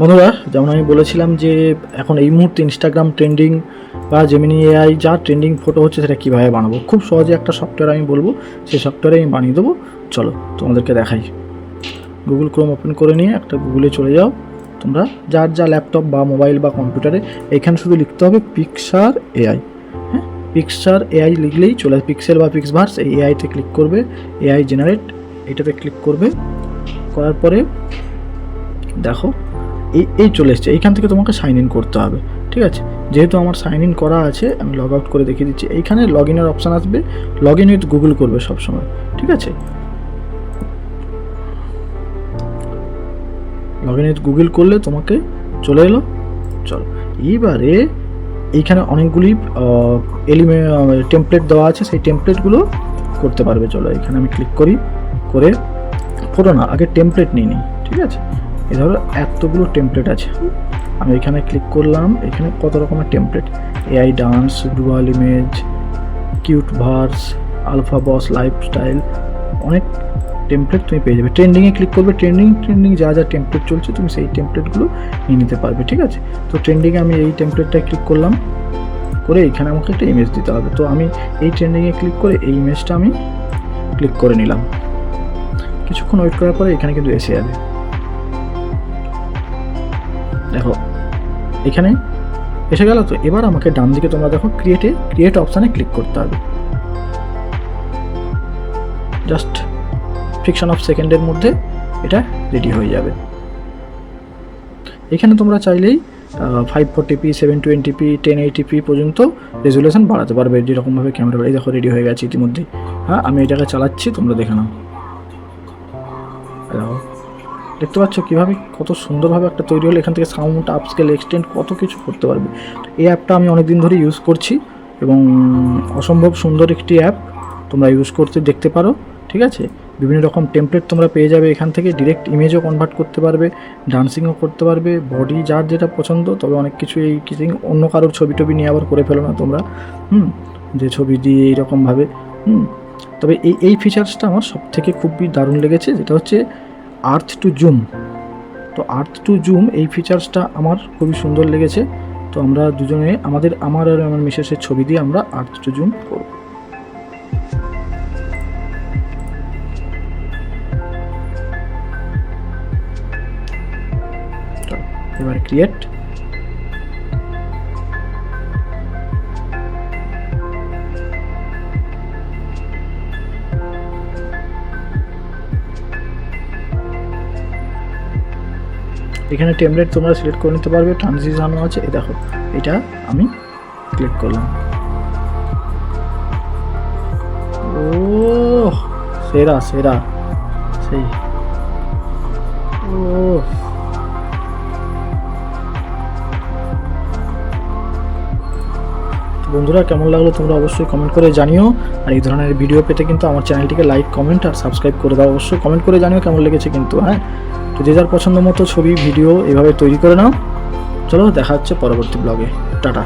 বন্ধুরা, যেমন আমি বলেছিলাম যে এখন এই মুহূর্তে ইনস্টাগ্রাম ট্রেন্ডিং বা জেমিনি এআই যা ট্রেন্ডিং ফটো হচ্ছে সেটা কীভাবে বানাবো? খুব সহজে একটা সফটওয়্যার আমি বলব, সেই সফটওয়্যারে আমি বানিয়ে দেবো। চলো, তোমাদেরকে দেখাই। গুগল ক্রোম ওপেন করে নিয়ে একটা গুগলে চলে যাও। তোমরা যার যা ল্যাপটপ বা মোবাইল বা কম্পিউটারে এখানে শুধু লিখতে হবে পিকচার এআই হ্যাঁ? পিকচার এআই লিখলেই চলে পিক্সেল বা পিক্সভার্স এই এআইতে ক্লিক করবে এআই জেনারেট এটাতে ক্লিক করবে। করার পরে, দেখো এই এই চলে এসছে। এইখান থেকে তোমাকে সাইন ইন করতে হবে, ঠিক আছে? যেহেতু আমার সাইন ইন করা আছে, আমি লগ আউট করে দেখিয়ে দিচ্ছি। এইখানে লগ ইনের অপশান আসবে। লগ ইন উইথ গুগল করবে সবসময়, ঠিক আছে? লগ ইন উইথ গুগল করলে তোমাকে চলে এলো। চলো, এইবারে এইখানে অনেকগুলি এলিমে টেমপ্লেট দেওয়া আছে। সেই টেমপ্লেটগুলো করতে পারবে। চলো এখানে আমি ক্লিক করি, করে ফটো না, আগে টেমপ্লেট নিয়ে নিই, ঠিক আছে? এই ধরো এতগুলো টেমপ্লেট আছে। আমি এখানে ক্লিক করলাম, এখানে কত রকমের template AI dance dual image cute verse alpha boss lifestyle অনেক টেমপ্লেট তুমি পেয়ে যাবে। ট্রেন্ডিংয়ে ক্লিক করবে ট্রেন্ডিং ট্রেন্ডিং যা যা টেমপ্লেট চলছে, তুমি সেই টেমপ্লেটগুলো নিয়ে নিতে পারবে, ঠিক আছে? তো ট্রেন্ডিংয়ে আমি এই টেমপ্লেটটায় ক্লিক করলাম, করে এখানে আমাকে একটা ইমেজ দিতে হবে। তো আমি এই ট্রেন্ডিংয়ে ক্লিক করে এই ইমেজটা আমি ক্লিক করে নিলাম। কিছুক্ষণ ওয়েট করার পরে এখানে কিন্তু এসে যাবে। দেখো, এখানে এসে গেল তো। এবার আমাকে ডান দিকে তোমরা দেখো ক্রিয়েটে ক্রিয়েট অপশানে ক্লিক করতে হবে। জাস্ট ফ্রিকশন অফ সেকেন্ডের মধ্যে এটা রেডি হয়ে যাবে। এখানে তোমরা চাইলেই five forty p seven twenty p ten eighty p পর্যন্ত রেজুলেশন বাড়াতে পারবে, যেরকমভাবে ক্যামেরা এই দেখো রেডি হয়ে গেছে ইতিমধ্যেই। হ্যাঁ আমি এটাকে চালাচ্ছি, তোমরা দেখে নাও। দেখতে পাচ্ছ কীভাবে কত সুন্দরভাবে একটা তৈরি হলো। এখান থেকে সাউন্ড আপস্কেল এক্সটেন্ড কত কিছু করতে পারবে। এই অ্যাপটা আমি অনেক দিন ধরে ইউজ করছি এবং অসম্ভব সুন্দর একটি অ্যাপ তোমরা ইউজ করতে দেখতে পারো, ঠিক আছে? বিভিন্ন রকম টেমপ্লেট তোমরা পেয়ে যাবে এখান থেকে। ডিরেক্ট ইমেজও কনভার্ট করতে পারবে ডান্সিংও করতে পারবে বডি যার যেটা পছন্দ, তবে অনেক কিছু এই কিছু অন্য কারোর ছবি টবি নিয়ে আবার করে ফেলো না তোমরা। হুম, যে ছবি দিয়ে এইরকমভাবে, হুম। তবে এই এই ফিচার্সটা আমার সব থেকে খুবই দারুণ লেগেছে। যেটা হচ্ছে আর্থ টু জুম তো আর্থ টু জুম এই ফিচার্সটা আমার খুবই সুন্দর লেগেছে। তো আমরা দুজনে আমাদের, আমার আর আমার মিসেসের ছবি দিয়ে আমরা আর্থ টু জুম করব। এবার ক্রিয়েট এখানে টেমলেট তোমরা সিলেক্ট করে নিতে পারবে ট্রানজিশনও আছে, এই দেখো, এটা আমি ক্লিক করলাম। ও সেরা সেরা, সেই। ও বন্ধুরা, কেমন লাগল তোমরা অবশ্যই কমেন্ট করে জানিও। আর এই ধরনের ভিডিও পেতে কিন্তু আমার চ্যানেলটিকে লাইক কমেন্ট আর সাবস্ক্রাইব করে দাও। অবশ্যই কমেন্ট করে জানিও কেমন লেগেছে কিন্তু হ্যাঁ? তো যে যার পছন্দ মতো ছবি ভিডিও এভাবে তৈরি করে নাও। চলো, দেখা হচ্ছে পরবর্তী ব্লগে টাটা।